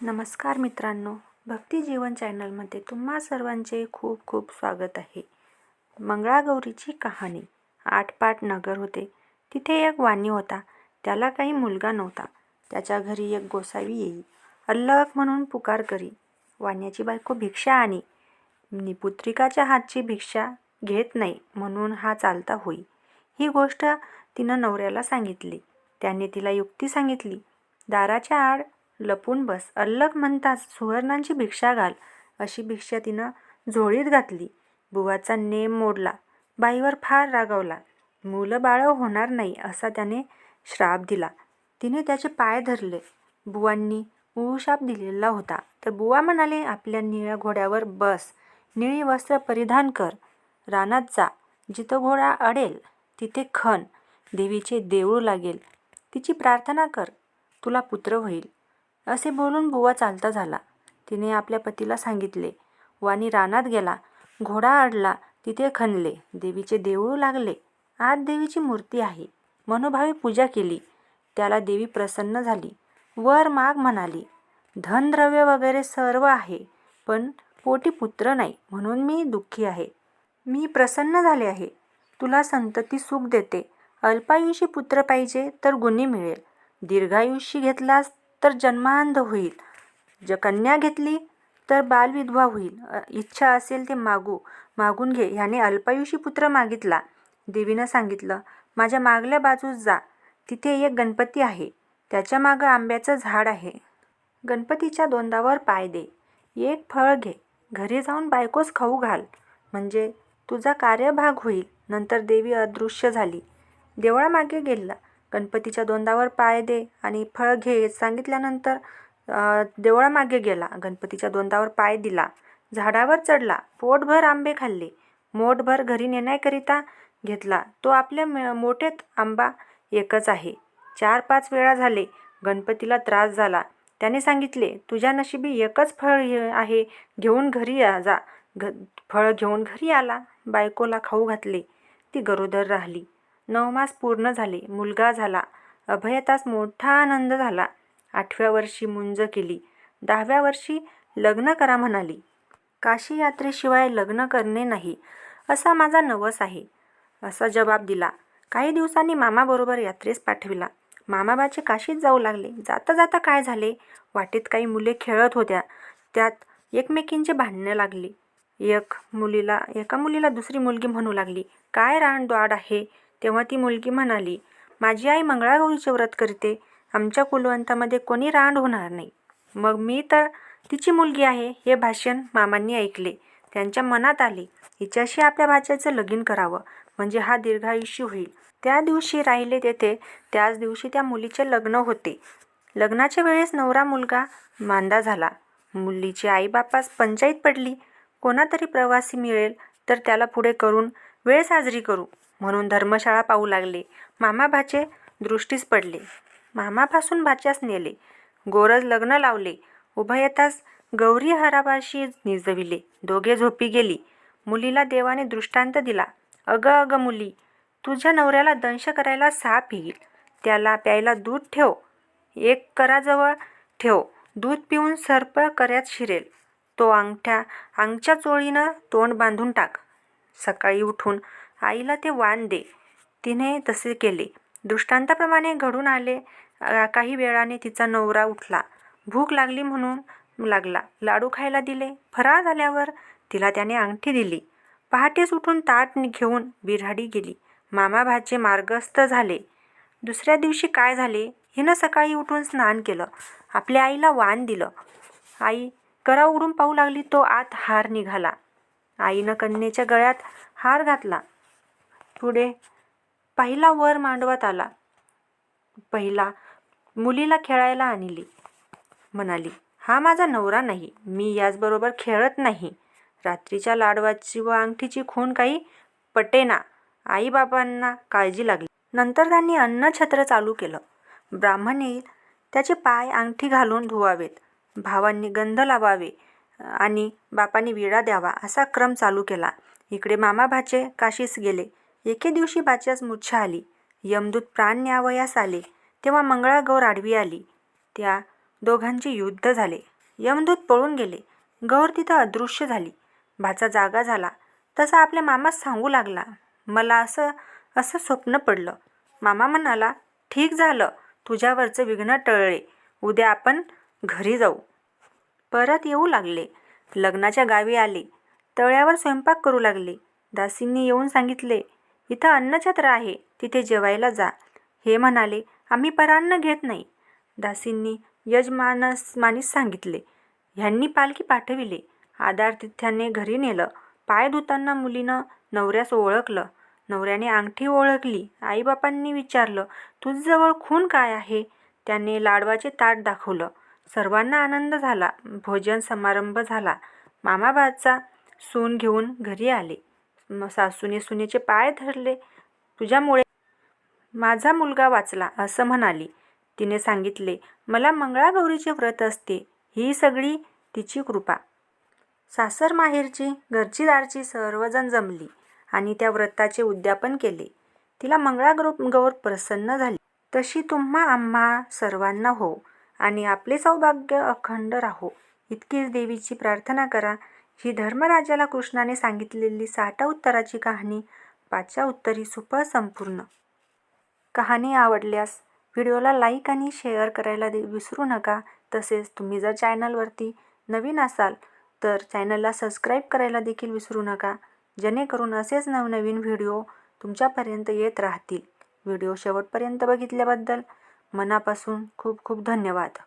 नमस्कार मित्रांनो भक्ती जीवन चॅनलमध्ये तुम्हा सर्वांचे खूप खूप स्वागत आहे. मंगळागौरीची कहाणी आठपाट नगर होते. तिथे एक वाणी होता त्याला काही मुलगा नव्हता. त्याच्या घरी एक गोसावी येई अल्लख म्हणून पुकार करी. वाण्याची बायको भिक्षा आणि निपुत्रिकाच्या हातची भिक्षा घेत नाही म्हणून हा चालता होई. ही गोष्ट तिनं नवऱ्याला सांगितली. त्याने तिला युक्ती सांगितली. दाराच्या आड लपून बस. अल्लग म्हणताच सुवर्णांची भिक्षा घाल अशी भिक्षा तिनं झोळीत घातली. बुवाचा नेम मोडला. बाईवर फार रागावला मुलं बाळं होणार नाही असा त्याने श्राप दिला. तिने त्याचे पाय धरले. बुवांनी उशाप दिलेला होता. तर बुवा म्हणाले आपल्या निळ्या घोड्यावर बस. निळी वस्त्र परिधान कर. रानात जा. जिथं घोडा अडेल तिथे खण देवीचे देऊळ लागेल. तिची प्रार्थना कर. तुला पुत्र होईल. असे बोलून बुवा चालता झाला. तिने आपल्या पतीला सांगितले. वाणी रानात गेला. घोडा अडला तिथे खणले. देवीचे देऊळ लागले. आत देवीची मूर्ती आहे. मनोभावे पूजा केली. त्याला देवी प्रसन्न झाली. वर माग म्हणाली धनद्रव्य वगैरे सर्व आहे पण पोटी पुत्र नाही. म्हणून मी दुःखी आहे. मी प्रसन्न झाले आहे. तुला संतती सुख देते. अल्पायुषी पुत्र पाहिजे तर गुन्हे मिळेल. दीर्घायुषी घेतलास तर जन्मांध होईल. ज कन्या घेतली तर बालविधवा होईल. इच्छा असेल ते मागू मागून घे. ह्याने अल्पायुषी पुत्र मागितला. देवीनं सांगितलं माझ्या मागल्या बाजूस जा. तिथे एक गणपती आहे. त्याच्या मागं आंब्याचं झाड आहे. गणपतीच्या दोंदावर पाय दे. एक फळ घे. घरी जाऊन बायकोस खाऊ घाल. म्हणजे तुझा कार्यभाग होईल. नंतर देवी अदृश्य झाली. देवळामागे गेला. गणपतीच्या दोंदावर पाय दे आणि फळ घे सांगितल्यानंतर देवळामागे गेला. गणपतीच्या दोंदावर पाय दिला. झाडावर चढला. पोटभर आंबे खाल्ले. मोठभर घरी नेण्याकरिता घेतला. तो आपल्या मे- मोठेत आंबा एकच आहे. चार पाच वेळा झाले. गणपतीला त्रास झाला. त्याने सांगितले तुझ्या नशिबी एकच फळ आहे. घेऊन घरी जा. घ फळ घेऊन घरी आला. बायकोला खाऊ घातले. ती गरोदर राहिली. नऊ मास पूर्ण झाले. मुलगा झाला. अभयतास मोठा आनंद झाला. आठव्या वर्षी मुंज केली. दहाव्या वर्षी लग्न करा म्हणाली. काशी यात्रेशिवाय लग्न करणे नाही असा माझा नवस आहे. असा जबाब दिला. काही दिवसांनी मामाबरोबर यात्रेस पाठविला. मामाबाचे काशीत जाऊ लागले. जाता जाता काय झाले? वाटेत काही मुले खेळत होत्या. त्यात एकमेकींचे भांडणं लागली. एक मुलीला एका मुलीला दुसरी मुलगी म्हणू लागली. काय रानद्वाड आहे? तेव्हा ती मुलगी म्हणाली माझी आई मंगळागौरीचे व्रत करते. आमच्या कुलवंतामध्ये कोणी रांड होणार नाही. मग मी तर तिची मुलगी आहे. हे भाषण मामांनी ऐकले. त्यांच्या मनात आले हिच्याशी आपल्या भाच्याचं लगीन करावं. म्हणजे हा दीर्घायुष्य होईल. त्या दिवशी राहिले तेथे त्याच दिवशी त्या मुलीचे लग्न होते. लग्नाच्या वेळेस नवरा मुलगा मांदा झाला. मुलीची आईबापास पंचायत पडली. कोणातरी प्रवासी मिळेल तर त्याला पुढे करून वेळ साजरी करू. म्हणून धर्मशाळा पाहू लागले. मामा भाचे दृष्टीस पडले. मामापासून भाच्यास नेले. गोरज लग्न लावले. उभयतास गौरी हराबाशी निजविले. दोघे झोपी गेली. मुलीला देवाने दृष्टांत दिला. अगं अगं मुली तुझ्या नवऱ्याला दंश करायला साप येईल. त्याला प्यायला दूध ठेव. एक कराजवळ ठेव. दूध पिऊन सर्प कऱ्यात शिरेल. तो अंगठ्या अंगच्या चोळीनं तोंड बांधून टाक. सकाळी उठून आईला ते वाण दे. तिने तसे केले. दृष्टांताप्रमाणे घडून आले. काही वेळाने तिचा नवरा उठला. भूक लागली म्हणून लागला. लाडू खायला दिले. फराळ झाल्यावर तिला त्याने अंगठी दिली. पहाटेच उठून ताट घेऊन बिऱ्हाडी गेली. मामा भाचे मार्गस्थ झाले. दुसऱ्या दिवशी काय झाले? हिनं सकाळी उठून स्नान केलं. आपल्या आईला वाण दिलं. आई करा उघडून पाहू लागली तो आत हार निघाला. आईनं कन्येच्या गळ्यात हार घातला. पुढे. पहिला वर मांडवात आला. पहिला मुलीला खेळायला आणली. म्हणाली हा माझा नवरा नाही. मी याचबरोबर खेळत नाही. रात्रीच्या लाडवाची व अंगठीची खून काही पटेना. आईबाबांना काळजी लागली. नंतर त्यांनी अन्नछत्र चालू केलं. ब्राह्मण येईल त्याचे पाय अंगठी घालून धुवावेत. भावांनी गंध लावावे आणि बापांनी विडा द्यावा असा क्रम चालू केला. इकडे मामा भाचे काशीस गेले. एके दिवशी बाच्यास मूर्छा आली. यमदूत प्राण न्यावयास आले. तेव्हा मंगळागौर आडवी आली. त्या दोघांचे युद्ध झाले. यमदूत पळून गेले. गौर तिथं अदृश्य झाली. भाचा जागा झाला. तसा आपल्या मामास सांगू लागला. मला असं असं स्वप्न पडलं. मामा म्हणाला ठीक झालं. तुझ्यावरचं विघ्न टळले. उद्या आपण घरी जाऊ. परत येऊ लागले. लग्नाच्या गावी आले. तळ्यावर स्वयंपाक करू लागले. दासींनी येऊन सांगितले इथं अन्नछत्र आहे तिथे जेवायला जा. हे म्हणाले आम्ही परान्न घेत नाही. दासींनी यजमानस मानीस सांगितले. ह्यांनी पालखी पाठविले. आदारतिथ्याने घरी नेलं. पाय धुताना मुलीनं नवऱ्यास ओळखलं. नवऱ्याने अंगठी ओळखली. आईबापांनी विचारलं तुझजवळ खून काय आहे? त्याने लाडवाचे ताट दाखवलं. सर्वांना आनंद झाला. भोजन समारंभ झाला. मामाबाचा सून घेऊन घरी आले. सासूने सुनेचे पाय धरले. तुझ्यामुळे माझा मुलगा वाचला असं म्हणाली. तिने सांगितले मला मंगळागौरीचे व्रत असते. ही सगळी तिची कृपा. सासर माहेरची घरचीदारची सर्वजण जमली आणि त्या व्रताचे उद्यापन केले. तिला मंगळागौर गौर प्रसन्न झाली. तशी तुम्हा आम्हा सर्वांना हो आणि आपले सौभाग्य अखंड राहो. इतकीच देवीची प्रार्थना करा ही धर्मराजाला कृष्णाने सांगितलेली साठा उत्तराची कहाणी पाचच्या उत्तरी सुफळ संपूर्ण. कहाणी आवडल्यास व्हिडिओला लाईक आणि शेअर करायला दे विसरू नका. तसेच तुम्ही जर चॅनलवरती नवीन असाल तर चॅनलला सबस्क्राईब करायला देखील विसरू नका. जेणेकरून असेच नवनवीन व्हिडिओ तुमच्यापर्यंत येत राहतील. व्हिडिओ शेवटपर्यंत बघितल्याबद्दल मनापासून खूप खूप धन्यवाद.